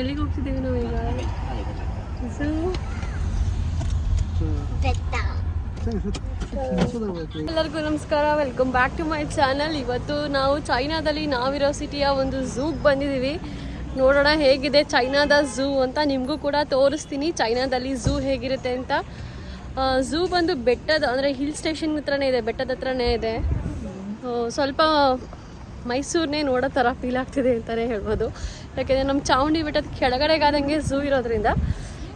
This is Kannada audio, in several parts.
ಎಲ್ಲಿಗೆ ಹೋಗ್ತಿದ್ದೀವಿ ನಾವೀಗ ಝೂ ಎಲ್ಲರಿಗೂ ನಮಸ್ಕಾರ. Welcome back to my channel ಇವತ್ತು ನಾವು ಚೈನಾದಲ್ಲಿ ನಾವಿರೋ ಸಿಟಿಯ ಒಂದು ಝೂಗೆ ಬಂದಿದ್ದೀವಿ. ನೋಡೋಣ ಹೇಗಿದೆ ಚೈನಾದ ಝೂ ಅಂತ ನಿಮಗೂ ಕೂಡ ತೋರಿಸ್ತೀನಿ. ಚೈನಾದಲ್ಲಿ ಝೂ ಹೇಗಿರುತ್ತೆ ಅಂತ. ಝೂ ಬಂದು ಬೆಟ್ಟದ, ಅಂದರೆ ಹಿಲ್ ಸ್ಟೇಷನ್ ಹತ್ರನೇ ಇದೆ, ಬೆಟ್ಟದ ಹತ್ರನೇ ಇದೆ. ಸ್ವಲ್ಪ ಮೈಸೂರನ್ನೇ ನೋಡೋ ಥರ ಫೀಲ್ ಆಗ್ತಿದೆ ಅಂತಲೇ ಹೇಳ್ಬೋದು. ಯಾಕೆಂದರೆ ನಮ್ಮ ಚಾಮುಂಡಿ ಬೆಟ್ಟದ ಕೆಳಗಡೆಗಾದಂಗೆ ಝೂ ಇರೋದ್ರಿಂದ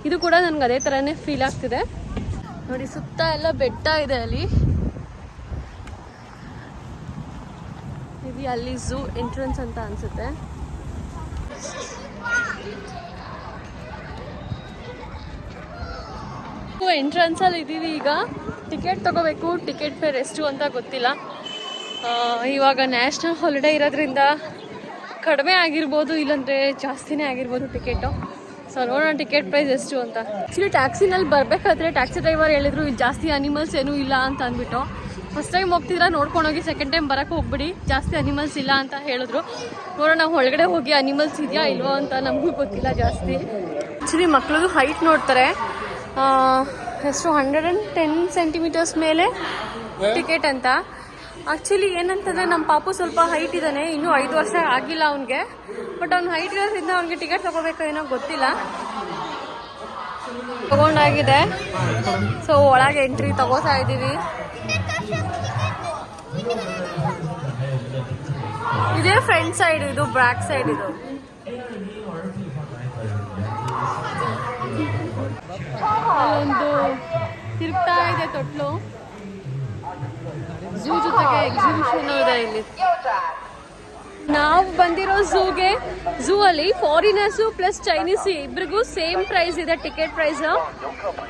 ಇದು ಕೂಡ ನನಗೆ ಅದೇ ಥರನೇ ಫೀಲ್ ಆಗ್ತಿದೆ. ನೋಡಿ, ಸುತ್ತ ಎಲ್ಲ ಬೆಟ್ಟ ಇದೆ ಅಲ್ಲಿ. ಇದು ಅಲ್ಲಿ ಝೂ ಎಂಟ್ರೆನ್ಸ್ ಅಂತ ಅನ್ಸುತ್ತೆ. ಎಂಟ್ರೆನ್ಸ್ ಅಲ್ಲಿ ಇದ್ದೀವಿ ಈಗ. ಟಿಕೆಟ್ ತಗೋಬೇಕು ಟಿಕೆಟ್ ಫೇರ್ ಎಷ್ಟು ಅಂತ ಗೊತ್ತಿಲ್ಲ. ಇವಾಗ ನ್ಯಾಷನಲ್ ಹಾಲಿಡೇ ಇರೋದ್ರಿಂದ ಕಡಿಮೆ ಆಗಿರ್ಬೋದು ಇಲ್ಲಾಂದರೆ ಜಾಸ್ತಿನೇ ಆಗಿರ್ಬೋದು ಟಿಕೆಟು. ಸೊ ನೋಡೋಣ ಟಿಕೆಟ್ ಪ್ರೈಸ್ ಎಷ್ಟು ಅಂತ. ಆ್ಯಕ್ಚುಲಿ ಟ್ಯಾಕ್ಸಿನಲ್ಲಿ ಬರಬೇಕಾದ್ರೆ ಟ್ಯಾಕ್ಸಿ ಡ್ರೈವರ್ ಹೇಳಿದ್ರು ಜಾಸ್ತಿ ಅನಿಮಲ್ಸ್ ಏನೂ ಇಲ್ಲ ಅಂತ ಅಂದ್ಬಿಟ್ಟು. ಫಸ್ಟ್ ಟೈಮ್ ಹೋಗ್ತಿದ್ರೆ ನೋಡ್ಕೊಂಡೋಗಿ ಸೆಕೆಂಡ್ ಟೈಮ್ ಬರೋಕ್ಕೆ ಹೋಗ್ಬಿಡಿ ಜಾಸ್ತಿ ಅನಿಮಲ್ಸ್ ಇಲ್ಲ ಅಂತ ಹೇಳಿದ್ರು. ನೋಡೋಣ ಒಳಗಡೆ ಹೋಗಿ ಅನಿಮಲ್ಸ್ ಇದೆಯಾ ಇಲ್ವೋ ಅಂತ ನಮಗೂ ಗೊತ್ತಿಲ್ಲ ಜಾಸ್ತಿ. ಆ್ಯಕ್ಚುಲಿ ಮಕ್ಳದ್ದು ಹೈಟ್ ನೋಡ್ತಾರೆ. ಎಷ್ಟು ಹಂಡ್ರೆಡ್ ಆ್ಯಂಡ್ ಟೆನ್ ಸೆಂಟಿಮೀಟರ್ಸ್ ಮೇಲೆ ಟಿಕೆಟ್ ಅಂತ. ಆ್ಯಕ್ಚುಲಿ ಏನಂತಂದರೆ ನಮ್ಮ ಪಾಪು ಸ್ವಲ್ಪ ಹೈಟ್ ಇದ್ದಾನೆ. ಇನ್ನೂ ಐದು ವರ್ಷ ಆಗಿಲ್ಲ ಅವನಿಗೆ. ಬಟ್ ಅವ್ನು ಹೈಟ್ ಇರೋದ್ರಿಂದ ಅವ್ನಿಗೆ ಟಿಕೆಟ್ ತಗೋಬೇಕೇನೋ ಗೊತ್ತಿಲ್ಲ. ತಗೊಂಡಾಗಿದೆ. ಸೊ ಒಳಗೆ ಎಂಟ್ರಿ ತಗೋತಾ ಇದ್ದೀವಿ. ಇದೇ ಫ್ರಂಟ್ ಸೈಡ್ ಇದು ಬ್ಯಾಕ್ ಸೈಡ್ ಇದು. ಒಂದು ತಿರುಗ್ತಾ ಇದೆ ತೊಟ್ಲು. ಝೂ ಜೊತೆಗೆ ಎಕ್ಸಿಬಿಷನ್ ಇದೆ ಇಲ್ಲಿ ನಾವು ಬಂದಿರೋ ಝೂಗೆ ಝೂ ಅಲ್ಲಿ ಫಾರಿನರ್ಸು ಪ್ಲಸ್ ಚೈನೀಸ್ ಇಬ್ರಿಗೂ ಸೇಮ್ ಪ್ರೈಸ್ ಇದೆ ಟಿಕೆಟ್ ಪ್ರೈಸ್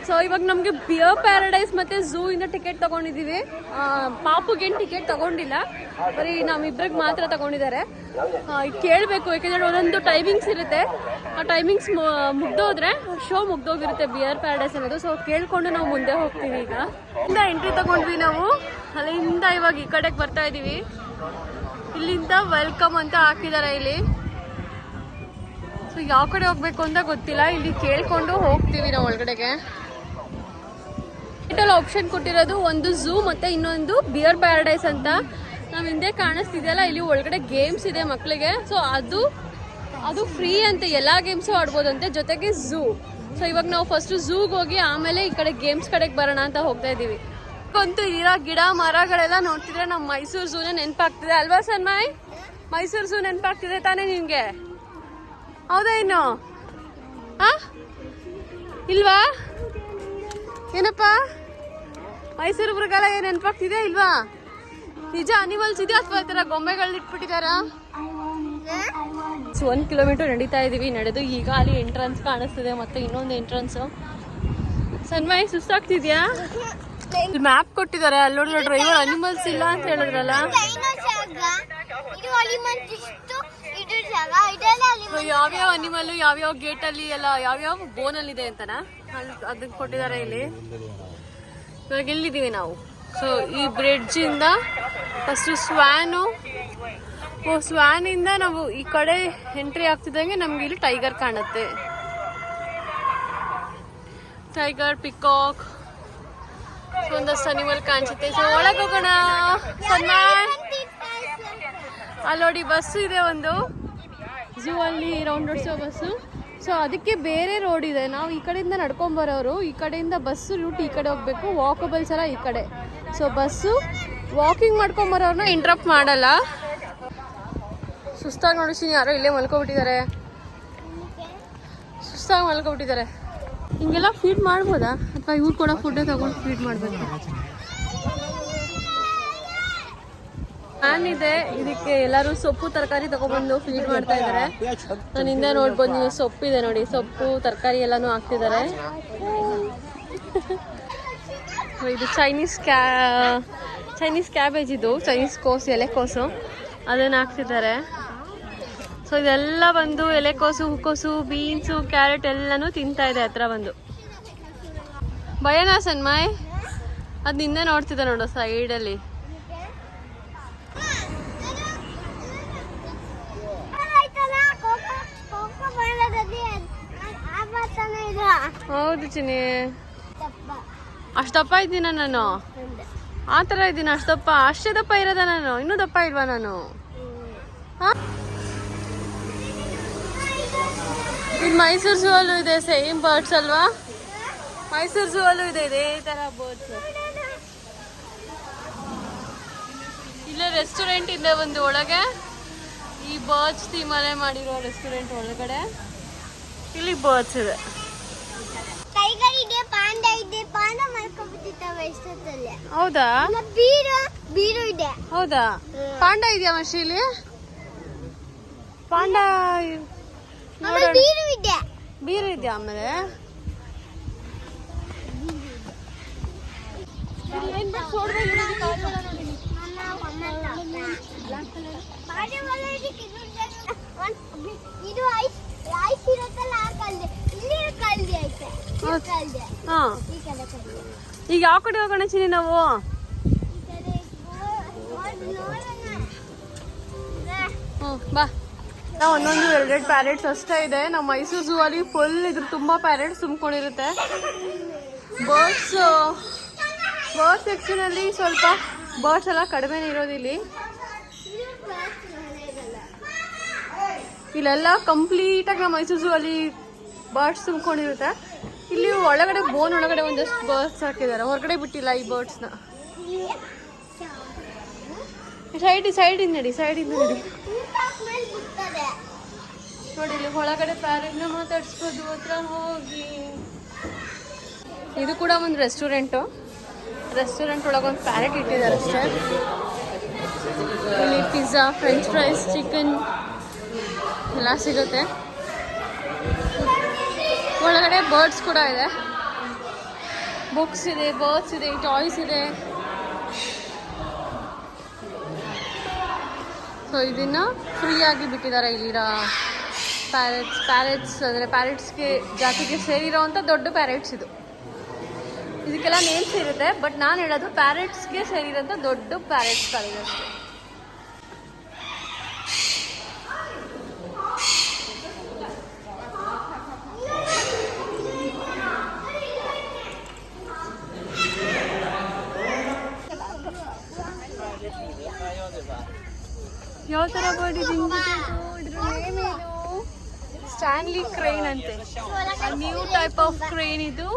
ಸೊ ಇವಾಗ ನಮಗೆ ಬಿಯರ್ ಪ್ಯಾರಡೈಸ್ ಮತ್ತೆ ಝೂ ಇಂದ ಟಿಕೆಟ್ ತಗೊಂಡಿದೀವಿ. ಪಾಪುಗೇನ್ ಟಿಕೆಟ್ ತಗೊಂಡಿಲ್ಲ. ಬರೀ ನಮ್ಮಿಬ್ರಿಗೆ ಮಾತ್ರ ತಗೊಂಡಿದ್ದಾರೆ. ಕೇಳಬೇಕು, ಯಾಕೆಂದ್ರೆ ಒಂದೊಂದು ಟೈಮಿಂಗ್ಸ್ ಇರುತ್ತೆ. ಆ ಟೈಮಿಂಗ್ಸ್ ಮುಗ್ದೋದ್ರೆ ಶೋ ಮುಗ್ದೋಗಿರುತ್ತೆ ಬಿಯರ್ ಪ್ಯಾರಡೈಸ್ ಅನ್ನೋದು. ಸೊ ಕೇಳ್ಕೊಂಡು ನಾವು ಮುಂದೆ ಹೋಗ್ತೀವಿ ಈಗ. ಇಂದ ಎಂಟ್ರಿ ತಗೊಂಡ್ವಿ ನಾವು. ಅಲ್ಲಿಂದ ಇವಾಗ ಈ ಕಡೆಗೆ ಬರ್ತಾ ಇದೀವಿ. ಇಲ್ಲಿಂದ ವೆಲ್ಕಮ್ ಅಂತ ಹಾಕಿದ್ದಾರೆ ಇಲ್ಲಿ. ಸೊ ಯಾವ ಕಡೆ ಹೋಗ್ಬೇಕು ಅಂತ ಗೊತ್ತಿಲ್ಲ. ಇಲ್ಲಿ ಕೇಳ್ಕೊಂಡು ಹೋಗ್ತೀವಿ ನಾವು ಒಳಗಡೆಗೆ. ಆಪ್ಷನ್ ಕೊಟ್ಟಿರೋದು ಒಂದು ಝೂ ಮತ್ತೆ ಇನ್ನೊಂದು ಬಿಯರ್ ಪ್ಯಾರಡೈಸ್ ಅಂತ. ನಾವು ಹಿಂದೆ ಕಾಣಿಸ್ತಿದೆಯಲ್ಲ, ಇಲ್ಲಿ ಒಳಗಡೆ ಗೇಮ್ಸ್ ಇದೆ ಮಕ್ಕಳಿಗೆ ಸೊ ಅದು ಅದು ಫ್ರೀ ಅಂತ ಎಲ್ಲ ಗೇಮ್ಸು ಆಡ್ಬೋದಂತೆ. ಜೊತೆಗೆ ಝೂ ಸೊ ಇವಾಗ ನಾವು ಫಸ್ಟ್ ಝೂಗೆ ಹೋಗಿ ಆಮೇಲೆ ಈ ಕಡೆ ಗೇಮ್ಸ್ ಕಡೆಗೆ ಬರೋಣ ಅಂತ ಹೋಗ್ತಾ ಇದ್ದೀವಿ. ಅಂತೂ ಇರೋ ಗಿಡ ಮರಗಳೆಲ್ಲ ನೋಡ್ತಿದ್ರೆ ನಮ್ಮ ಮೈಸೂರು ಝೂನೇ ನೆನಪಾಗ್ತಿದೆ. ಅಲ್ವಾ ಸನ್ಮಾಯ್? ಮೈಸೂರು ಝೂ ನೆನಪಾಗ್ತಿದೆ ತಾನೇ ನಿಮಗೆ ಹೌದಾ ಇನ್ನು? ಆ? ಇಲ್ವಾ? ಏನಪ್ಪ? ಮೈಸೂರು ಮೃಗಾಲಯ ನೆನಪಾಗ್ತಿದೆ ಇಲ್ವಾ? ನಿಜ ಅನಿಮಲ್ಸ್ ಇದೆಯಾ ಅಥವಾ ಈ ಥರ ಗೊಂಬೆಗಳನ್ನ ಇಟ್ಬಿಟ್ಟಿದಾರಾ ಒಂದು ಕಿಲೋಮೀಟರ್ ನಡೀತಾ ಇದ್ದೀವಿ ನಡೆದು ಈಗ ಅಲ್ಲಿ ಎಂಟ್ರೆನ್ಸ್ ಕಾಣಿಸ್ತಿದೆ ಮತ್ತೆ ಇನ್ನೊಂದು ಎಂಟ್ರೆನ್ಸು ಸನ್ಮೈ ಸುಸ್ತಾಗ್ತಿದ್ಯಾ? ಮ್ಯಾಪ್ ಕೊಟ್ಟಿದ್ದಾರೆ. ಅಲ್ಲಿ ನೋಡಿದ್ರೆ ಡ್ರೈವರ್ ಅನಿಮಲ್ಸ್ ಇಲ್ಲ ಅಂತ ಹೇಳಿದ್ರಲ್ಲ? ಯಾವ್ಯಾವ ಅನಿಮಲ್ ಯಾವ್ಯಾವ ಗೇಟ್ ಅಲ್ಲಿ ಎಲ್ಲ ಯಾವ್ಯಾವ ಬೋನ್ ಅಲ್ಲಿ ಇದೆ ಅಂತನಾ? ಅಲ್ಲಿ ಅದನ್ನ ಕೊಟ್ಟಿದ್ದಾರೆ ಇಲ್ಲಿ. ಇವಾಗ ಎಲ್ಲಿದ್ದೀವಿ ನಾವು? ಸೊ ಈ ಬ್ರಿಡ್ಜ್ ಇಂದ ಫಸ್ಟ್ ಸ್ವ್ಯಾನು ಓ ಸ್ವ್ಯಾನ್ ಇಂದ ನಾವು ಈ ಕಡೆ ಎಂಟ್ರಿ ಆಗ್ತಿದ್ದಂಗೆ ನಮ್ಗೆ ಇಲ್ಲಿ ಟೈಗರ್ ಕಾಣುತ್ತೆ. ಟೈಗರ್ ಪಿಕಾಕ್ ಒಂದಷ್ಟು ಅನಿಮಲ್ ಕಾಣಿಸುತ್ತೆ. ಸೊ ಒಳಗೆ ಹೋಗೋಣ. ಅಲ್ಲಿ ನೋಡಿ ಬಸ್ಸು ಇದೆ ಒಂದು. ಝೂ ಅಲ್ಲಿ ರೌಂಡ್ ಓಡಿಸೋ ಬಸ್ಸು ಸೊ ಅದಕ್ಕೆ ಬೇರೆ ರೋಡ್ ಇದೆ. ನಾವು ಈ ಕಡೆಯಿಂದ ನಡ್ಕೊಂಬರೋರು ಈ ಕಡೆಯಿಂದ ಬಸ್ಸು ರೂಟ್ ಈ ಕಡೆ ಹೋಗ್ಬೇಕು. ವಾಕಬಲ್ಸ್ ಎಲ್ಲ ಈ ಕಡೆ. ಸೊ ಬಸ್ಸು ವಾಕಿಂಗ್ ಮಾಡ್ಕೊಂಡ್ ಬರೋರ್ನ ಇಂಟ್ರಪ್ಟ್ ಮಾಡಲ್ಲ. ಸುಸ್ತಾಗಿ ನೋಡಿಸ್ತೀನಿ ಯಾರೋ ಇಲ್ಲೇ ಮಲ್ಕೊಬಿಟ್ಟಿದ್ದಾರೆ. ಸುಸ್ತಾಗಿ ಮಲ್ಕೊಬಿಟ್ಟಿದ್ದಾರೆ. ಹಿಂಗೆಲ್ಲ ಫೀಡ್ ಮಾಡ್ಬೋದಾ? ಅಥವಾ ಇವ್ರು ಕೂಡ ಫುಡ್ ತಗೊಂಡು ಫೀಡ್ ಮಾಡ್ಬೇಕು? ಇದೆ ಇದಕ್ಕೆ ಎಲ್ಲರೂ ಸೊಪ್ಪು ತರಕಾರಿ ತಗೊಬಂದು ಫೀಡ್ ಮಾಡ್ತಾ ಇದ್ದಾರೆ. ನಾನು ಹಿಂದೆ ನೋಡ್ಬೋದು ನೀವು ಸೊಪ್ಪಿದೆ ನೋಡಿ. ಸೊಪ್ಪು, ತರಕಾರಿ ಎಲ್ಲಾನು ಹಾಕ್ತಿದ್ದಾರೆ. ಇದು ಚೈನೀಸ್ ಕ್ಯಾ ಚೈನೀಸ್ ಕ್ಯಾಬೇಜ್ ಇದು ಚೈನೀಸ್ ಕೋಸು ಎಲೆಕೋಸು ಅದನ್ನು ಹಾಕ್ತಿದ್ದಾರೆ. ಸೊ ಇದೆಲ್ಲ ಬಂದು ಎಲೆಕೋಸು ಹೂಕೋಸು ಬೀನ್ಸು ಕ್ಯಾರೆಟ್ ಎಲ್ಲನೂ ತಿಂತಾ ಇದೆ ಹತ್ರ ಬಂದು. ಭಯನಾ ಸನ್ಮಾಯ್? ಅದು ನಿನ್ನೆ ನೋಡ್ತಿದ್ದೆ ನೋಡು ಸೈಡಲ್ಲಿ ಹೌದು ಚಿನಿ ಅಷ್ಟಪ್ಪ ಇದ್ದೀನ ನಾನು? ಆ ಥರ ಇದ್ದೀನಿ, ಅಷ್ಟಪ್ಪ. ಅಷ್ಟೇ ದಪ್ಪ ಇರೋದ ನಾನು? ಇನ್ನೂ ದಪ್ಪ ಇಲ್ವಾ ನಾನು? ಹಾಂ? ಇದು ಮೈಸೂರು ಝೂ ಅಲ್ಲೂ ಇದೆ ಸೇಮ್ ಬರ್ಡ್ಸ್ ಅಲ್ವಾ? ಮೈಸೂರು ಝೂ ಅಲ್ಲೂ ಇದೆ ಇದೇ ತರ ಬರ್ಡ್ಸ್ ಇಲ್ಲೇ ರೆಸ್ಟೋರೆಂಟ್ ಇದೆ ಒಂದು ಒಳಗೆ ಈ ಬರ್ಡ್ಸ್ ಥೀಮಲ್ಲೇ ಮಾಡಿರೋ ರೆಸ್ಟೋರೆಂಟ್ ಒಳಗಡೆ. ಇಲ್ಲಿ ಬರ್ಡ್ಸ್ ಇದೆ. ಪಾಂಡ ಇದೆ ಪಾಂಡ ಹೌದಾ? ಬೀರು ಬೀರು ಇದೆ. ಹೌದಾ? ಪಾಂಡ ಇದೆಯಾ ಮಶೀಲಿ ಪಾಂಡ ನೋಡೋಣ. ಬೀರು ಇದೆ. ಬೀರು ಇದೆಯಾ ಆಮೇಲೆ. ಇದು ಐಸ್ ಐಸ್ ಇರುತ್ತಲ್ಲ ಆ ಕಲ್ದೆ ಇಲ್ಲಿ ಕಲ್ದೆ ಐತೆ. ಕಲ್ದೆ ಹಾ. ಈ ಕಡೆ ಕಲ್ದೆ ಈಗ ಯಾವ ಕಡೆ ಹೋಗೋಣ ಚಿನಿ ನಾವು? ಬಾ. ನಾವು ಒಂದೊಂದು ಎರಡೆರಡು ಪ್ಯಾರೆಟ್ಸ್ ಅಷ್ಟೇ ಇದೆ. ನಮ್ಮ ಮೈಸೂರು ಝೂ ಅಲ್ಲಿ ಫುಲ್ ಇದ್ರ ತುಂಬಾ ಪ್ಯಾರೆಟ್ಸ್ ತುಂಬಿಕೊಂಡಿರುತ್ತೆ. ಬರ್ಡ್ಸ್ ಬರ್ಡ್ ಸೆಕ್ಷನ್ ಅಲ್ಲಿ ಸ್ವಲ್ಪ ಬರ್ಡ್ಸ್ ಎಲ್ಲ ಕಡಿಮೆ ಇರೋದಿಲ್ಲಿ. ಇಲ್ಲೆಲ್ಲ ಕಂಪ್ಲೀಟ್ ಆಗಿ ನಮ್ಮ ಮೈಸೂರು ಝೂ ಅಲ್ಲಿ ಬರ್ಡ್ಸ್ ತುಂಬಿಕೊಂಡಿರುತ್ತೆ. ಇಲ್ಲಿ ಒಳಗಡೆ ಬೋನ್ ಒಳಗಡೆ ಒಂದಷ್ಟು ಬರ್ಡ್ಸ್ ಹಾಕಿದ್ದಾರೆ. ಹೊರಗಡೆ ಬಿಟ್ಟಿಲ್ಲ ಈ ಬರ್ಡ್ಸ್ನ ಸೈಡ್ ಸೈಡಿಂದ ನಡಿ ಸೈಡಿಂದ ನಡಿ. ನೋಡಿ ಇಲ್ಲಿ ಒಳಗಡೆ ಪ್ಯಾರೆಟ್ನ ಮಾತಾಡ್ಸ್ಬೋದು ಹತ್ರ ಹೋಗಿ. ಇದು ಕೂಡ ಒಂದು ರೆಸ್ಟೋರೆಂಟು. ರೆಸ್ಟೋರೆಂಟ್ ಒಳಗೆ ಒಂದು ಪ್ಯಾರೆಟ್ ಇಟ್ಟಿದ್ದಾರೆ ಅಷ್ಟೇ. ಇಲ್ಲಿ ಪಿಜ್ಜಾ ಫ್ರೆಂಚ್ ಫ್ರೈಸ್ ಚಿಕನ್ ಎಲ್ಲ ಸಿಗುತ್ತೆ. ಒಳಗಡೆ ಬರ್ಡ್ಸ್ ಕೂಡ ಇದೆ. ಬುಕ್ಸ್ ಇದೆ ಬರ್ಡ್ಸ್ ಇದೆ ಟಾಯ್ಸ್ ಇದೆ. ಸೊ ಇದನ್ನ ಫ್ರೀಯಾಗಿ ಬಿಟ್ಟಿದ್ದಾರೆ ಇಲ್ಲಿರೋ ಪ್ಯಾರೆಟ್ಸ್ ಪ್ಯಾರೆಟ್ಸ್ ಅಂದರೆ ಪ್ಯಾರೆಟ್ಸ್ಗೆ ಜಾತಿಗೆ ಸೇರಿರೋವಂಥ ದೊಡ್ಡ ಪ್ಯಾರೆಟ್ಸ್ ಇದು. ಇದಕ್ಕೆಲ್ಲ ನೇಮ್ಸ್ ಇರುತ್ತೆ ಬಟ್ ನಾನು ಹೇಳೋದು ಪ್ಯಾರೆಟ್ಸ್ಗೆ ಸೇರಿರೋಂಥ ದೊಡ್ಡ ಪ್ಯಾರೆಟ್ಸ್ಗಳಿದೆ ಅಷ್ಟೇ. ಯಾವ ತರ ಬರ್ಡ್ ಇದೆ? ಇದ್ರ ನೇಮ್ ಏನು ಸ್ಟ್ಯಾನ್ಲಿ ಕ್ರೇನ್ ಅಂತೆ. ನ್ಯೂ ಟೈಪ್ ಆಫ್ ಕ್ರೇನ್ ಇದು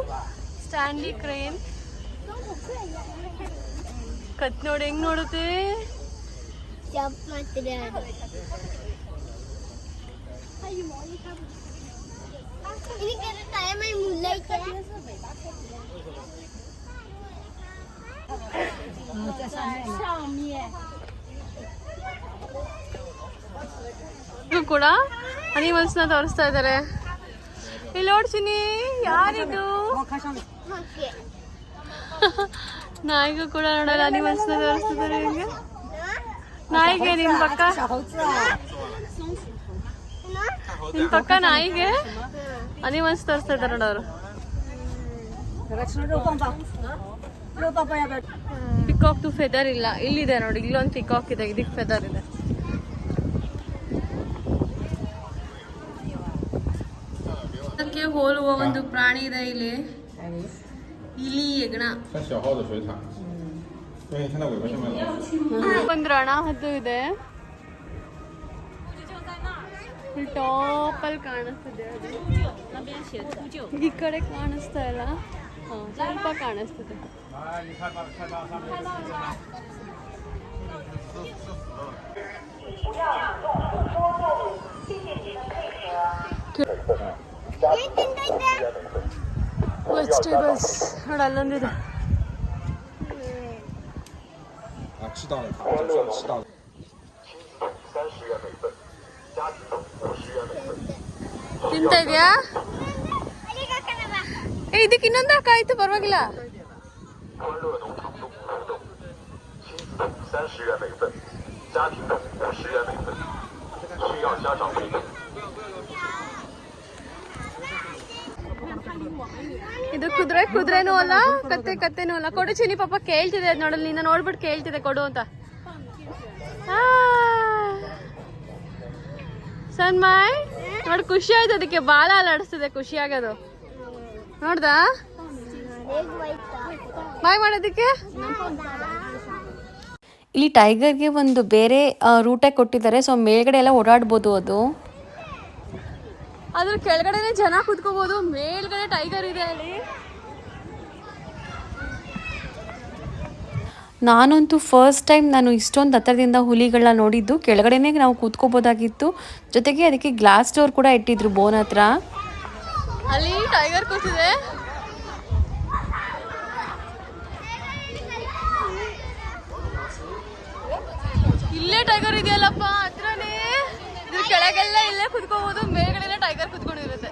ಸ್ಟ್ಯಾನ್ಲಿ ಕ್ರೇನ್ ಕತ್ ನೋಡಿ ಹೆಂಗ್ ನೋಡುತ್ತೆ? ಜಂಪ್ ಮಾಡ್ತಿದೆ ಅದು ಇದಕ್ಕೆ ಟೈಮಲ್ಲಿ ಮುಲ್ಲೈತೆ ಇದು ಕೂಡ ಅನಿಮಲ್ಸ್ನ ತೋರಿಸ್ತಾ ಇದ್ದಾರೆ. ಇಲ್ಲಿ ನೋಡ್ತೀನಿ ಯಾರಿದು? ನಾಯಿಗೂ ಕೂಡ ನೋಡಲ್ಲ, ಅನಿಮಲ್ಸ್ನ ತೋರಿಸ್ತಿದ್ದಾರೆ ಹಿಂಗೆ ನಾಯಿಗೆ, ನಿಮ್ ಪಕ್ಕ? ನಿಮ್ ಪಕ್ಕ ನಾಯಿಗೆ? ಅನಿಮಲ್ಸ್ ತೋರಿಸ್ತಾ ಇದ್ದಾರೆ ನೋಡೋರು ಪಿಕಾಕ್ ಫೆದರ್ ಇಲ್ಲ. ಇಲ್ಲಿದೆ ನೋಡಿ, ಇಲ್ಲೊಂದು ಪಿಕಾಕ್ ಇದೆ, ಇದಕ್ಕೆ ಫೆದರ್ ಇದೆ. ಅದಕ್ಕೆ ಹೋಲುವ ಒಂದು ಪ್ರಾಣಿ ಇದೆ ಇಲ್ಲಿ. ಇಲ್ಲಿ ಹೆಗ್ಣ ಒಂದು ರಣ ಹದ್ದು ಇದೆ. ಟಾಪ್ ಅಲ್ಲಿ ಕಾಣಿಸ್ತಿದೆ ಈ ಕಡೆ ಕಾಣಿಸ್ತಾ ಇಲ್ಲ. ಸ್ವಲ್ಪ ಕಾಣಿಸ್ತಿದೆ. ವೆಜಿಟೇಬಲ್ಸ್ ನೋಡಿ ಅಲ್ಲೊಂದಿದೆ ತಿಂತ ಇದೆಯಾ ಏ ಇದಕ್ಕೆ ಇನ್ನೊಂದು ಹಾಕ ಆಯ್ತು ಪರವಾಗಿಲ್ಲ. ಇದು ಕುದುರೆ, ಕುದುರೆನೂ ಅಲ್ಲ, ಕತ್ತೆ ಕತ್ತೆನೂ ಅಲ್ಲ. ಕೊಡು ಚಿನಿ ಪಾಪ ಕೇಳ್ತಿದೆ ನೋಡಲ್ ನಿನ್ನ ನೋಡ್ಬಿಟ್ಟು ಕೇಳ್ತಿದೆ, ಕೊಡು ಅಂತ. ಸನ್ಮಾಯ್, ನೋಡಿ, ಖುಷಿ ಆಯ್ತು ಅದಕ್ಕೆ. ಬಾಲ ಅಲ್ಲಾಡಿಸ್ತಿದೆ, ಖುಷಿ ಆಗೋದು. ನೋಡ್ದಾ? ಬಾಯ್ ಮಾಡೋದಕ್ಕೆ? ಇಲ್ಲಿ ಟೈಗರ್ಗೆ ಒಂದು ಬೇರೆ ರೂಟೇ ಕೊಟ್ಟಿದ್ದಾರೆ. ಸೊ ಮೇಲ್ಗಡೆ ಎಲ್ಲ ಓಡಾಡ್ಬೋದು ಅದು. ಅದ್ರ ಕೆಳಗಡೆನೆ ಜನ ಕುತ್ಕೋಬಹುದು ಮೇಲ್ಗಡೆ ಟೈಗರ್ ಇದೆ ಅಲ್ಲಿ. ನಾನಂತೂ ಫಸ್ಟ್ ಟೈಮ್ ನಾನು ಇಷ್ಟೊಂದು ಹತ್ತಿರದಿಂದ ಹುಲಿಗಳನ್ನ ನೋಡಿದ್ದು ಕೆಳಗಡೆನೆ ನಾವು ಕೂತ್ಕೋಬೋದಾಗಿತ್ತು. ಜೊತೆಗೆ ಅದಕ್ಕೆ ಗ್ಲಾಸ್ ಡೋರ್ ಕೂಡ ಇಟ್ಟಿದ್ರು ಬೋನ್ ಹತ್ರ. ಅಲ್ಲಿ ಟೈಗರ್ ಕೂತಿದೆ. ಇಲ್ಲೇ ಟೈಗರ್ ಇದೆಯಲ್ಲಪ್ಪ ಹತ್ರನೇ. ಇದ್ರ ಕೆಳಗೆಲ್ಲ ಇಲ್ಲೇ ಕುತ್ಕೋಬಹುದು ಮೇಲ್ಗಡೆ ಟೈಗರ್ ಕುತ್ಕೊಂಡಿರುತ್ತೆ.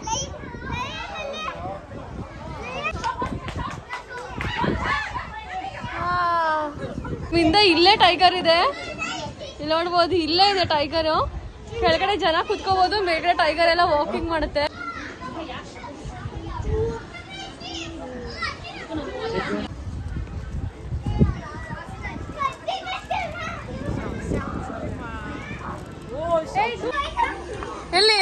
ಹಿಂದೆ ಇಲ್ಲೇ ಟೈಗರ್ ಇದೆ. ಇಲ್ಲಿ ನೋಡ್ಬೋದು, ಇಲ್ಲೇ ಇದೆ ಟೈಗರು ಕೆಳಗಡೆ ಜನ ಕುತ್ಕೋಬಹುದು ಮೇಲ್ಗಡೆ ಟೈಗರ್ ಎಲ್ಲ ವಾಕಿಂಗ್ ಮಾಡುತ್ತೆ ಎಲ್ಲಿ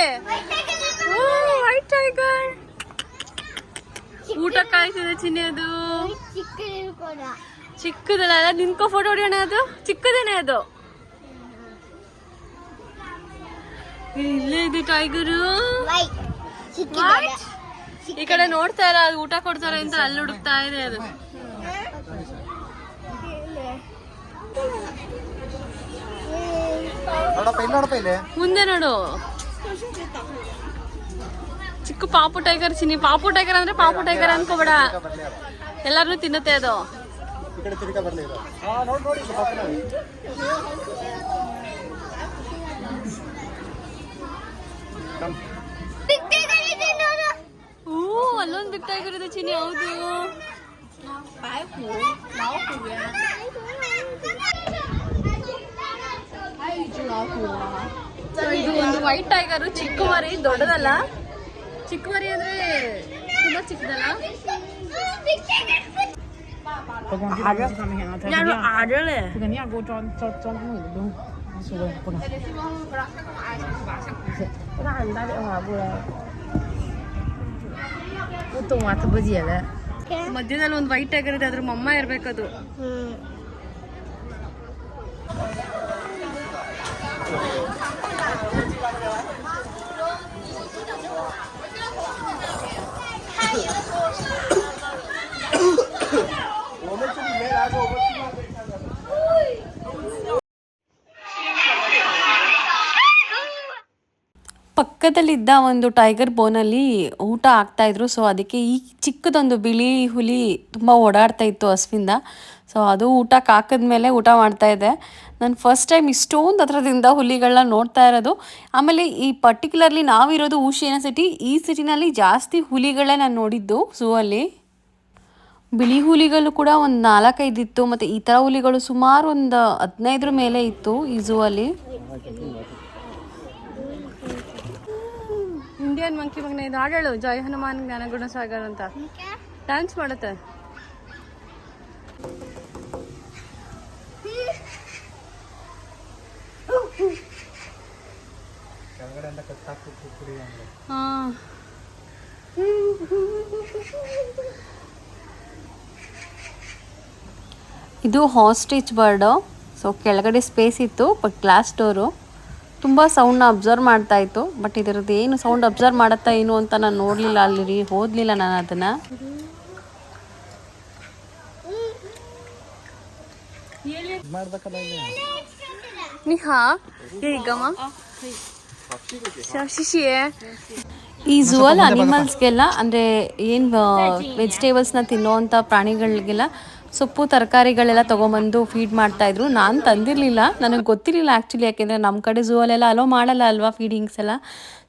ವೈಟ್ ಟೈಗರ್ ಊಟ ಕಾಯ್ತಿದೆ ಚಿನ್ನಿ ಅದು ಚಿಕ್ಕ ಕೂಡ ಚಿಕ್ಕದಲ್ಲ ನಿನ್ಕೋ ಫೋಟೋ ಹೊಡಿಯೋಣ ಅದು? ಚಿಕ್ಕದೇನೆ ಅದು? ಇಲ್ಲೇ ಇದೆ ಟೈಗರು ಈ ಕಡೆ ನೋಡ್ತಾ ಇಲ್ಲ ಅದು ಊಟ ಕೊಡ್ತಾರೆ ಅಂತ ಅಲ್ಲಿ ಹುಡುಕ್ತಾ ಇದೆ ಅದು. ಮುಂದೆ ನೋಡು. ಚಿಕ್ಕ ಪಾಪು ಟೈಗರ್ ಚಿನ್ನಿ. ಪಾಪು ಟೈಗರ್ ಅಂದ್ರೆ ಪಾಪು ಟೈಗರ್ ಅನ್ಕೋಬೇಡ. ಎಲ್ಲಾರು ತಿನ್ನುತ್ತೆ ಅದು. ಈ ಕಡೆ ತಿರುಗ ಬರ್ಲಿ ಹಾ, ನೋಡಿ ನೋಡಿ ಓ ಅಲ್ಲೊಂದು ಬಿಗ್ ಟೈಗರ್ ಇದೆ ಚಿನ್ನಿ, ಹೌದು. ಇದು ಒಂದು ವೈಟ್ ಟೈಗರ್ ಚಿಕ್ಕ ಮರಿ ದೊಡ್ಡದಲ್ಲ. ಚಿಕ್ಕ ಮರಿ ಅಂದ್ರೆ ತುಂಬಾ ಚಿಕ್ಕದಲ್ಲ? ಮಧ್ಯದಲ್ಲಿ ಒಂದು ವೈಟ್ ಟೈಗರ್ ಇದೆ ಅದ್ರ ಮಮ್ಮ ಇರ್ಬೇಕದು ಪಕ್ಕದಲ್ಲಿದ್ದ ಒಂದು ಟೈಗರ್ ಬೋನಲ್ಲಿ ಊಟ ಆಗ್ತಾ ಇದ್ರು. ಸೊ ಅದಕ್ಕೆ ಈ ಚಿಕ್ಕದೊಂದು ಬಿಳಿ ಹುಲಿ ತುಂಬ ಓಡಾಡ್ತಾ ಇತ್ತು ಹಸುವಿಂದ. ಸೊ ಅದು ಊಟಕ್ಕೆ ಹಾಕಿದ್ಮೇಲೆ ಊಟ ಮಾಡ್ತಾ ಇದೆ. ನಾನು ಫಸ್ಟ್ ಟೈಮ್ ಇಷ್ಟೊಂದು ಹತ್ರದಿಂದ ಹುಲಿಗಳನ್ನ ನೋಡ್ತಾ ಇರೋದು. ಆಮೇಲೆ ಈ ಪರ್ಟಿಕ್ಯುಲರ್ಲಿ ನಾವಿರೋದು ಊಶಿಯನ ಸಿಟಿ ಈ ಸಿಟಿನಲ್ಲಿ ಜಾಸ್ತಿ ಹುಲಿಗಳೇ ನಾನು ನೋಡಿದ್ದು ಝೂ ಅಲ್ಲಿ. ಬಿಳಿ ಹುಲಿಗಳು ಕೂಡ ಒಂದು ನಾಲ್ಕೈದು ಇತ್ತು, ಮತ್ತು ಈ ಥರ ಹುಲಿಗಳು ಸುಮಾರು ಒಂದು ಹದಿನೈದರ ಮೇಲೆ ಇತ್ತು ಈ ಝೂ ಅಲ್ಲಿ. ಇಂಡಿಯನ್ ಮಂಕಿ ಮಗ್ನ ಇದು ಹಾಡೇಳು ಜೈ ಹನುಮಾನ್ ಜ್ಞಾನ ಸಾಗರ್ ಅಂತ. ಡ್ಯಾನ್ಸ್ ಮಾಡುತ್ತೆ. ಹಾ. ಇದು ಹಾಸ್ಟಿಚ್ ಬರ್ಡು ಸೊ ಕೆಳಗಡೆ ಸ್ಪೇಸ್ ಇತ್ತು ಬಟ್ ಗ್ಲಾಸ್ ಡೋರು ತುಂಬ ಸೌಂಡ್ನ ಅಬ್ಸರ್ವ್ ಮಾಡ್ತಾ ಇತ್ತು ಬಟ್ ಇದರದ್ದು ಏನು ಸೌಂಡ್ ಅಬ್ಸರ್ವ್ ಮಾಡುತ್ತಾ ಏನು ಅಂತ ನಾನು ನೋಡಲಿಲ್ಲ ಅಲ್ಲಿ ಓದಲಿಲ್ಲ ನಾನು ಅದನ್ನು. ಈ ಝೂ ಅಲ್ಲಿ ಅನಿಮಲ್ಸ್ಗೆಲ್ಲ ಅಂದರೆ ಏನು ವೆಜಿಟೇಬಲ್ಸ್ನ ತಿನ್ನೋವಂಥ ಪ್ರಾಣಿಗಳಿಗೆಲ್ಲ ಸೊಪ್ಪು, ತರಕಾರಿಗಳೆಲ್ಲ ತೊಗೊಂಬಂದು ಫೀಡ್ ಮಾಡ್ತಾ ಇದ್ರು. ನಾನು ತಂದಿರಲಿಲ್ಲ. ನನಗೆ ಗೊತ್ತಿರಲಿಲ್ಲ ಆ್ಯಕ್ಚುಲಿ ಯಾಕೆಂದರೆ ನಮ್ಮ ಕಡೆ ಝೂ ಅಲ್ಲೆಲ್ಲ ಅಲೋ ಮಾಡಲ್ಲ ಅಲ್ವಾ ಫೀಡಿಂಗ್ಸ್ ಎಲ್ಲ.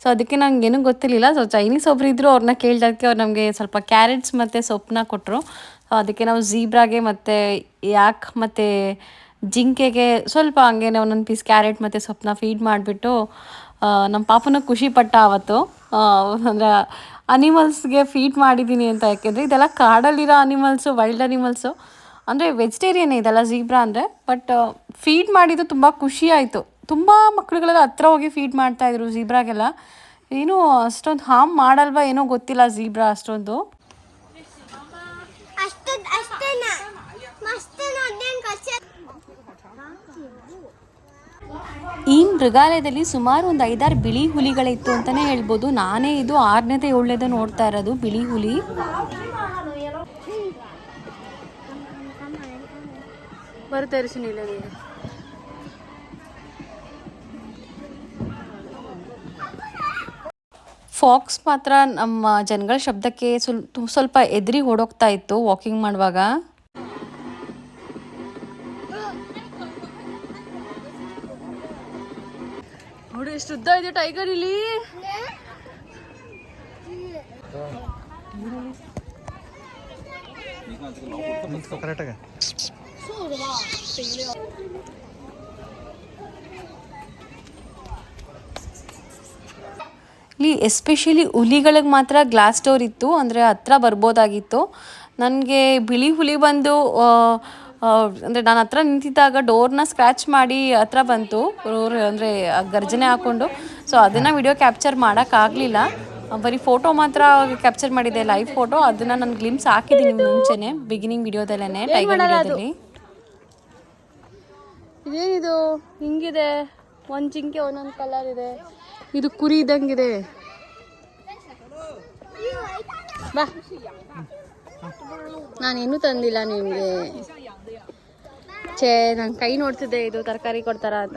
ಸೊ ಅದಕ್ಕೆ ನಂಗೆ ಏನೂ ಗೊತ್ತಿರಲಿಲ್ಲ. ಸೊ ಚೈನೀಸ್ ಒಬ್ಬರು ಇದ್ದರು ಅವ್ರನ್ನ ಕೇಳಿದಕ್ಕೆ ಅವ್ರು ನಮಗೆ ಸ್ವಲ್ಪ ಕ್ಯಾರೆಟ್ಸ್ ಮತ್ತು ಸೊಪ್ಪನ್ನ ಕೊಟ್ಟರು ಸೊ ಅದಕ್ಕೆ ನಾವು ಝೀಬ್ರಾಗೆ ಮತ್ತು ಯಾಕ್ ಮತ್ತು ಜಿಂಕೆಗೆ ಸ್ವಲ್ಪ ಹಂಗೇನೆ ಒಂದೊಂದು ಪೀಸ್ ಕ್ಯಾರೆಟ್ ಮತ್ತು ಸೊಪ್ಪನ್ನ ಫೀಡ್ ಮಾಡಿಬಿಟ್ಟು ನಮ್ಮ ಪಾಪನ ಖುಷಿ ಪಟ್ಟ ಅವತ್ತು ಅಂದರೆ ಅನಿಮಲ್ಸ್ಗೆ ಫೀಡ್ ಮಾಡಿದ್ದೀನಿ ಅಂತ. ಯಾಕೆಂದರೆ ಇದೆಲ್ಲ ಕಾಡಲ್ಲಿರೋ ಅನಿಮಲ್ಸು ವೈಲ್ಡ್ ಅನಿಮಲ್ಸು ಅಂದರೆ ವೆಜಿಟೇರಿಯನ್ ಇದೆಲ್ಲ ಝೀಬ್ರಾ ಅಂದರೆ ಬಟ್ ಫೀಡ್ ಮಾಡಿದ್ದು ತುಂಬ ಖುಷಿ ಆಯಿತು. ತುಂಬ ಮಕ್ಕಳುಗಳೆಲ್ಲ ಹತ್ರ ಹೋಗಿ ಫೀಡ್ ಮಾಡ್ತಾಯಿದ್ರು ಝೀಬ್ರಾಗೆಲ್ಲ ಏನು ಅಷ್ಟೊಂದು ಹಾಮ್ ಮಾಡಲ್ವಾ ಏನೋ ಗೊತ್ತಿಲ್ಲ ಝೀಬ್ರಾ ಅಷ್ಟೊಂದು. ಈ ಮೃಗಾಲಯದಲ್ಲಿ ಸುಮಾರು ಒಂದು ಐದಾರು ಬಿಳಿ ಹುಲಿಗಳಿತ್ತು ಅಂತಲೇ ಹೇಳ್ಬೋದು. ನಾನೇ ಇದು ಆರನೇದೇ ಏಳನೇದೇ ನೋಡ್ತಾ ಇರೋದು ಬಿಳಿ ಹುಲಿ. ಬರುತ್ತೆ ಇರಿಸಿ ನೀಲೆ ನೀನು ಫಾಕ್ಸ್ ಮಾತ್ರ ನಮ್ಮ ಜನಗಳ ಶಬ್ದಕ್ಕೆ ಸ್ವಲ್ಪ ತು- ಸ್ವಲ್ಪ ಎದ್ರಿ ಓಡೋಗ್ತಾ ಇತ್ತು ವಾಕಿಂಗ್ ಮಾಡುವಾಗ. ನೋಡಿ ಎಷ್ಟು ಉದ್ದ ಇದೆ ಟೈಗರ್ ಇಲ್ಲಿ. ಇಲ್ಲಿ ಎಸ್ಪೆಷಲಿ ಹುಲಿಗಳಿಗೆ ಮಾತ್ರ ಗ್ಲಾಸ್ ಡೋರ್ ಇತ್ತು ಅಂದರೆ ಹತ್ರ ಬರ್ಬೋದಾಗಿತ್ತು. ನನಗೆ ಬಿಳಿ ಹುಲಿ ಬಂದು ಅಂದರೆ ನಾನು ಹತ್ರ ನಿಂತಿದ್ದಾಗ ಡೋರ್ನ ಸ್ಕ್ರ್ಯಾಚ್ ಮಾಡಿ ಹತ್ರ ಬಂತು. ಅಂದರೆ ಗರ್ಜನೆ ಹಾಕ್ಕೊಂಡು ಸೊ ಅದನ್ನು ವಿಡಿಯೋ ಕ್ಯಾಪ್ಚರ್ ಮಾಡೋಕ್ಕಾಗಲಿಲ್ಲ ಬರೀ ಫೋಟೋ ಮಾತ್ರ ಕ್ಯಾಪ್ಚರ್ ಮಾಡಿದೆ ಲೈವ್ ಫೋಟೋ ಅದನ್ನು ನಾನು ಗ್ಲಿಮ್ಸ್ ಹಾಕಿದ್ದೀನಿ ಮುಂಚೆನೆ ಬಿಗಿನಿಂಗ್ ವಿಡಿಯೋದಲ್ಲೇ ಟೈಗರ್ ವಿಡಿಯೋದಲ್ಲಿ ಇದೇನಿದು? ಹಿಂಗಿದೆ. ಒಂದು ಜಿಂಕೆ ಒಂದೊಂದು ಕಲರ್ ಇದೆ. ಇದು ಕುರಿ ಇದ್ದಂಗಿದೆ. ಬಾ. ನಾನೇನು ತಂದಿಲ್ಲ ನಿಮಗೆ. ಛೇ ನನ್ನ ಕೈ ನೋಡ್ತಿದ್ದೆ, ಇದು ತರಕಾರಿ ಕೊಡ್ತಾರ ಅಂತ.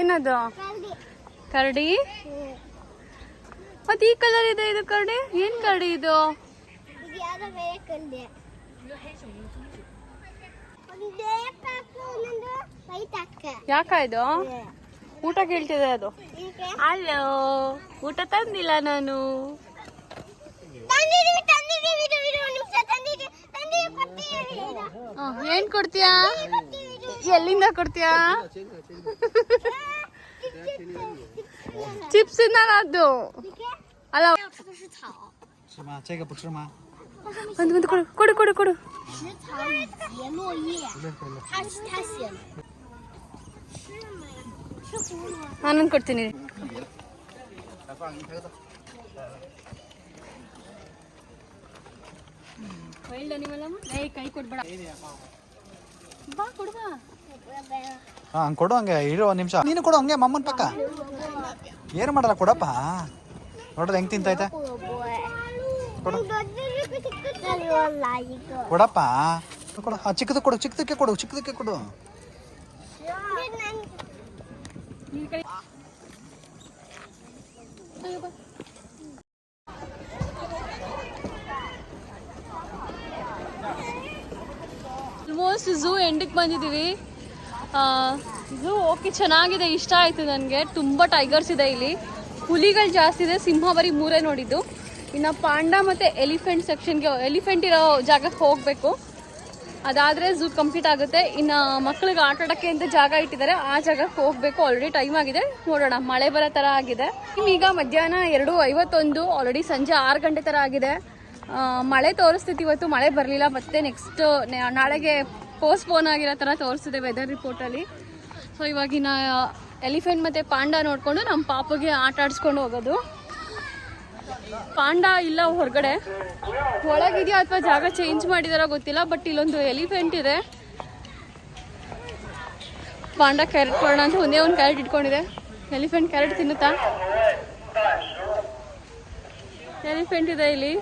ಏನದು? ಕರಡಿ? ಮತ್ತೆ ಈ ಕಲರ್ ಇದೆ ಇದು ಕರಡಿ? ಏನ್ ಕರಡಿ ಇದು? ಯಾಕ ಇದು ಊಟ ಕೇಳ್ತಿದೆ ಅದು ಹಲೋ ಊಟ ತಂದಿಲ್ಲ ನಾನು ತಂದಿದೀವಿ ತಂದಿದೀವಿ ಇದು ಇದು ಒಂದು ನಿಮಿಷ ತಂದಿದೀವಿ ತಂದಿದೀವಿ ಕೊಡ್ತೀವಿ ಇದು. ಆ, ಏನ್ ಕೊಡ್ತೀಯಾ ಎಲ್ಲಿಂದ ಕೊಡ್ತೀಯಾ ಚಿಪ್ಸ್ ಅದು ಅಲ್ಲ 是吗？这个不是吗？ ಒಂದು ಒಂದು ಕೊಡು ಕೊಡು ಕೊಡು ಕೊಡು. ನಾನೊಂದು ಕೊಡ್ತೀನಿ. ಕೈ ಕೊಡ್ಬೇಡ ಬಾ ಕೊಡು ಹಂಗೆ, ಇರೋ ನಿಮಿಷ. ನೀನು ಕೊಡು ಹಂಗೆ ಮಮ್ಮನ ಪಕ್ಕ. ಏನು ಮಾಡಲ್ಲ, ಕೊಡಪ್ಪ. ನೋಡ್ರಿ, ಹೆಂಗೆ ತಿಂತೈತೆ? ಕೊಡಪ್ಪ. ಕೊಡು. ಆ ಚಿಕ್ಕದು ಕೊಡು ಚಿಕ್ಕದಕ್ಕೆ ಕೊಡು ಚಿಕ್ಕದಕ್ಕೆ ಕೊಡು. ಆಲ್ಮೋಸ್ಟ್ ಝೂ ಎಂಡಿಗೆ ಬಂದಿದ್ದೀವಿ ಝೂ ಓಕೆ ಚೆನ್ನಾಗಿದೆ ಇಷ್ಟ ಆಯಿತು ನನಗೆ. ತುಂಬ ಟೈಗರ್ಸ್ ಇದೆ ಇಲ್ಲಿ. ಹುಲಿಗಳು ಜಾಸ್ತಿ ಇದೆ. ಸಿಂಹ ಬರೀ ಮೂರೇ ನೋಡಿದ್ದು. ಇನ್ನು ಪಾಂಡ ಮತ್ತು ಎಲಿಫೆಂಟ್ ಸೆಕ್ಷನ್ಗೆ ಎಲಿಫೆಂಟ್ ಇರೋ ಜಾಗಕ್ಕೆ ಹೋಗಬೇಕು. ಅದಾದರೆ ಝೂ ಕಂಪ್ಲೀಟ್ ಆಗುತ್ತೆ. ಇನ್ನು ಮಕ್ಕಳಿಗೆ ಆಟ ಆಡೋಕ್ಕೆ ಅಂತ ಜಾಗ ಇಟ್ಟಿದ್ದಾರೆ, ಆ ಜಾಗಕ್ಕೆ ಹೋಗಬೇಕು. ಆಲ್ರೆಡಿ ಟೈಮ್ ಆಗಿದೆ. ನೋಡೋಣ. ಮಳೆ ಬರೋ ಥರ ಆಗಿದೆ. ಈಗ ಮಧ್ಯಾಹ್ನ ಎರಡು ಐವತ್ತೊಂದು ಆಲ್ರೆಡಿ ಸಂಜೆ ಆರು ಗಂಟೆ ಥರ ಆಗಿದೆ. ಮಳೆ ತೋರಿಸ್ತಿತ್ತು ಇವತ್ತು. ಮಳೆ ಬರಲಿಲ್ಲ. ಮತ್ತೆ ನೆಕ್ಸ್ಟ್ ನಾಳೆಗೆ ಪೋಸ್ಟ್ಪೋನ್ ಆಗಿರೋ ಥರ ತೋರಿಸ್ತಿದೆ ವೆದರ್ ರಿಪೋರ್ಟಲ್ಲಿ ಸೊ ಇವಾಗಿನ, ಎಲಿಫೆಂಟ್ ಮತ್ತು ಪಾಂಡ ನೋಡಿಕೊಂಡು ನಮ್ಮ ಪಾಪಗೆ ಆಟ ಆಡಿಸ್ಕೊಂಡು ಹೋಗೋದು. ಪಾಂಡ ಇಲ್ಲ ಹೊರಗಡೆ. ಒಳಗಿದೆಯಾ ಅಥವಾ ಜಾಗ ಚೇಂಜ್ ಮಾಡಿದಾರೋ ಗೊತ್ತಿಲ್ಲ ಬಟ್ ಇಲ್ಲೊಂದು ಎಲಿಫೆಂಟ್ ಇದೆ. ಪಾಂಡ ಕ್ಯಾರೆಟ್ ಕೊಡೋಣ ಅಂತ ಒಂದೇ ಒಂದು ಕ್ಯಾರೆಟ್ ಇಟ್ಕೊಂಡಿದೆ. ಎಲಿಫೆಂಟ್ ಕ್ಯಾರೆಟ್ ತಿನ್ನುತ್ತಾ? ಎಲಿಫೆಂಟ್ ಇದೆ ಇಲ್ಲಿ.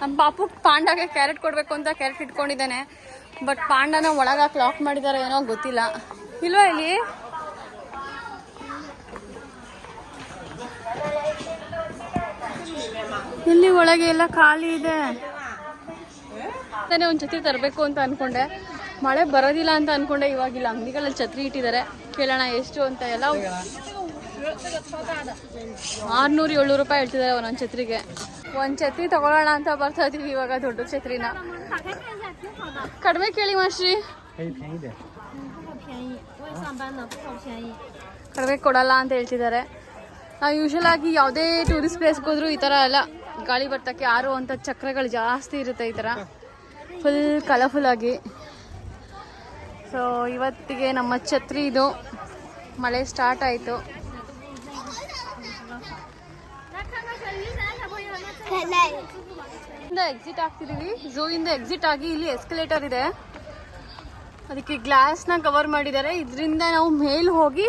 ನಮ್ಮ ಪಾಪು ಪಾಂಡಾಗೆ ಕ್ಯಾರೆಟ್ ಕೊಡಬೇಕು ಅಂತ ಕ್ಯಾರೆಟ್ ಇಟ್ಕೊಂಡಿದ್ದಾನೆ. ಬಟ್ ಪಾಂಡನ ಒಳಗೆ ಲಾಕ್ ಮಾಡಿದಾರೆ ಏನೋ ಗೊತ್ತಿಲ್ಲ. ಇಲ್ವಾ ಇಲ್ಲಿ? ಇಲ್ಲಿ ಒಳಗೆ ಎಲ್ಲ ಖಾಲಿ ಇದೆ. ತಾನೇ ಒಂದು ಛತ್ರಿ ತರಬೇಕು ಅಂತ ಅನ್ಕೊಂಡೆ. ಮಳೆ ಬರೋದಿಲ್ಲ ಅಂತ ಅನ್ಕೊಂಡೆ. ಇವಾಗಿಲ್ಲ ಅಂಗಡಿಗಳಲ್ಲಿ ಛತ್ರಿ ಇಟ್ಟಿದ್ದಾರೆ. ಕೇಳೋಣ ಎಷ್ಟು ಅಂತ ಎಲ್ಲ. ಆರ್ನೂರು ಏಳ್ನೂರು ರೂಪಾಯಿ ಹೇಳ್ತಿದ್ದಾರೆ ಒಂದೊಂದು ಛತ್ರಿಗೆ. ಒಂದು ಛತ್ರಿ ತಗೊಳ್ಳೋಣ ಅಂತ ಬರ್ತಾ ಇದೀವಿ ಇವಾಗ ದೊಡ್ಡ ಛತ್ರಿನ. ಕಡಿಮೆ ಕೇಳಿ ಮಾಸ್ಟ್ರಿ. ಕಡಿಮೆ ಕೊಡಲ್ಲ ಅಂತ ಹೇಳ್ತಿದ್ದಾರೆ. ನಾವು ಯೂಶಲ್ ಆಗಿ ಯಾವುದೇ ಟೂರಿಸ್ಟ್ ಪ್ಲೇಸ್ಗೆ ಹೋದ್ರು ಈ ಥರ ಎಲ್ಲ ಗಾಳಿ ಬರ್ತಕ್ಕೆ ಆರುವಂಥ ಚಕ್ರಗಳು ಜಾಸ್ತಿ ಇರುತ್ತೆ ಈ ಥರ ಫುಲ್ ಕಲರ್ಫುಲ್ ಆಗಿ. ಸೊ ಇವತ್ತಿಗೆ ನಮ್ಮ ಛತ್ರಿ ಇದು. ಮಳೆ ಸ್ಟಾರ್ಟ್ ಆಯಿತು. ಇಂದ ಎಕ್ಸಿಟ್ ಆಗ್ತಿದೀವಿ. ಝೂ ಇಂದ ಎಕ್ಸಿಟ್ ಆಗಿ ಇಲ್ಲಿ ಎಸ್ಕಲೇಟರ್ ಇದೆ. ಅದಕ್ಕೆ ಗ್ಲಾಸ್ನ ಕವರ್ ಮಾಡಿದ್ದಾರೆ. ಇದರಿಂದ ನಾವು ಮೇಲ್ ಹೋಗಿ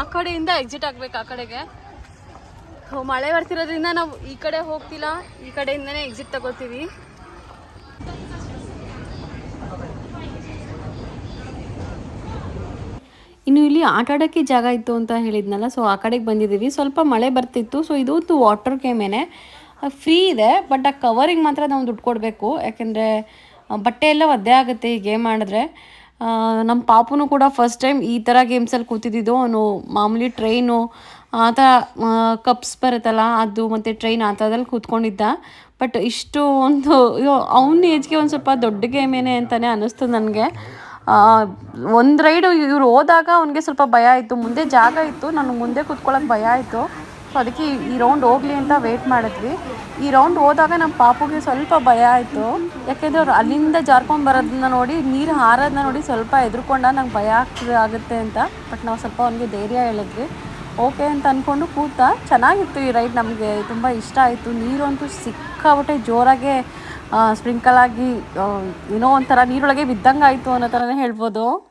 ಆ ಕಡೆಯಿಂದ ಎಕ್ಸಿಟ್ ಆಗ್ಬೇಕು ಆ ಕಡೆಗೆ. ಮಳೆ ಬರ್ತಿರೋದ್ರಿಂದ ನಾವು ಈ ಕಡೆ ಹೋಗ್ತಿಲ್ಲ. ಈ ಕಡೆಯಿಂದನೇ ಎಕ್ಸಿಟ್ ತಗೋತೀವಿ ಇನ್ನು ಇಲ್ಲಿ ಆಟ ಆಡೋಕ್ಕೆ ಜಾಗ ಇತ್ತು ಅಂತ ಹೇಳಿದ್ನಲ್ಲ ಸೊ ಆ ಕಡೆಗೆ ಬಂದಿದ್ದೀವಿ. ಸ್ವಲ್ಪ ಮಳೆ ಬರ್ತಿತ್ತು ಸೊ ಇದು ವಾಟರ್ ಗೇಮೇನೆ ಫ್ರೀ ಇದೆ ಬಟ್ ಆ ಕವರಿಗೆ ಮಾತ್ರ ನಾವು ದುಡ್ಡು ಕೊಡಬೇಕು. ಯಾಕೆಂದರೆ ಬಟ್ಟೆ ಎಲ್ಲ ಒದ್ದೆ ಆಗುತ್ತೆ ಈ ಗೇಮ್ ಆಡಿದ್ರೆ. ನಮ್ಮ ಪಾಪುನು ಕೂಡ ಫಸ್ಟ್ ಟೈಮ್ ಈ ಥರ ಗೇಮ್ಸಲ್ಲಿ ಕೂತಿದ್ದಿದ್ದು. ಅವನು ಮಾಮೂಲಿ ಟ್ರೈನು ಆ ಥರ ಕಪ್ಸ್ ಬರುತ್ತಲ್ಲ, ಅದು ಮತ್ತು ಟ್ರೈನ್ ಆ ಥರದಲ್ಲಿ ಕೂತ್ಕೊಂಡಿದ್ದ. ಬಟ್ ಇಷ್ಟು ಒಂದು ಅವನ ಏಜ್ಗೆ ಒಂದು ಸ್ವಲ್ಪ ದೊಡ್ಡ ಗೇಮೇನೆ ಅಂತಲೇ ಅನ್ನಿಸ್ತು ನನಗೆ. ಒಂದು ರೈಡು ಇವ್ರು ಹೋದಾಗ ಅವನಿಗೆ ಸ್ವಲ್ಪ ಭಯ ಆಯಿತು. ಮುಂದೆ ಜಾಗ ಇತ್ತು. ನನಗೆ ಮುಂದೆ ಕೂತ್ಕೊಳ್ಳೋಕೆ ಭಯ ಆಯಿತು. ಅದಕ್ಕೆ ಈ- ರೌಂಡ್ ಹೋಗಲಿ ಅಂತ ವೆಯ್ಟ್ ಮಾಡಿದ್ವಿ. ಈ ರೌಂಡ್ ಹೋದಾಗ ನಮ್ಮ ಪಾಪುಗೆ ಸ್ವಲ್ಪ ಭಯ ಆಯಿತು. ಯಾಕೆಂದರೆ ಅವ್ರು ಅಲ್ಲಿಂದ ಜಾರ್ಕೊಂಡು ಬರೋದನ್ನ ನೋಡಿ, ನೀರು ಹಾರೋದನ್ನ ನೋಡಿ ಸ್ವಲ್ಪ ಹೆದ್ರಕೊಂಡ ನಂಗೆ ಭಯ ಆಗ್ತದೆ ಆಗುತ್ತೆ ಅಂತ. ಬಟ್ ನಾವು ಸ್ವಲ್ಪ ಅವನಿಗೆ ಧೈರ್ಯ ಹೇಳಿದ್ವಿ. ಓಕೆ ಅಂತ ಅಂದ್ಕೊಂಡು ಕೂತ ಚೆನ್ನಾಗಿತ್ತು ಈ ರೈಡ್ ನಮಗೆ. ತುಂಬ ಇಷ್ಟ ಆಯಿತು. ನೀರು ಅಂತೂ ಸಿಕ್ಕಾಬಿಟ್ಟೆ ಜೋರಾಗೆ ಸ್ಪ್ರಿಂಕಲ್ ಆಗಿ ಏನೋ ಒಂಥರ ನೀರೊಳಗೆ ಬಿದ್ದಂಗೆ ಆಯಿತು ಅನ್ನೋ ಥರನೇ ಹೇಳ್ಬೋದು.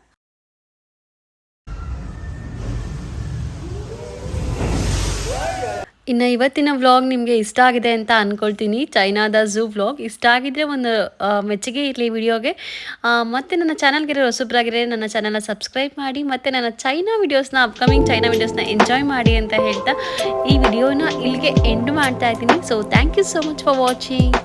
ಇನ್ನು ಇವತ್ತಿನ ವ್ಲಾಗ್ ನಿಮಗೆ ಇಷ್ಟ ಆಗಿದೆ ಅಂತ ಅಂದ್ಕೊಳ್ತೀನಿ ಚೈನಾದ ಝೂ ವ್ಲಾಗ್ ಇಷ್ಟ ಆಗಿದ್ರೆ ಒಂದು ಮೆಚ್ಚುಗೆ ಇರಲಿ ವಿಡಿಯೋಗೆ ಮತ್ತು ನನ್ನ ಚಾನಲ್ಗೆ ಹೊಸಬ್ರಾಗಿರೋ ನನ್ನ ಚಾನಲ್ನ ಸಬ್ಸ್ಕ್ರೈಬ್ ಮಾಡಿ, ಮತ್ತು ನನ್ನ ಚೈನಾ ವೀಡಿಯೋಸ್ನ ಅಪ್ಕಮಿಂಗ್ ಚೈನಾ ವೀಡಿಯೋಸ್ನ ಎಂಜಾಯ್ ಮಾಡಿ ಅಂತ ಹೇಳ್ತಾ ಈ ವಿಡಿಯೋನ ಇಲ್ಲಿಗೆ ಎಂಡ್ ಮಾಡ್ತಾ ಇದ್ದೀನಿ. So thank you so much for watching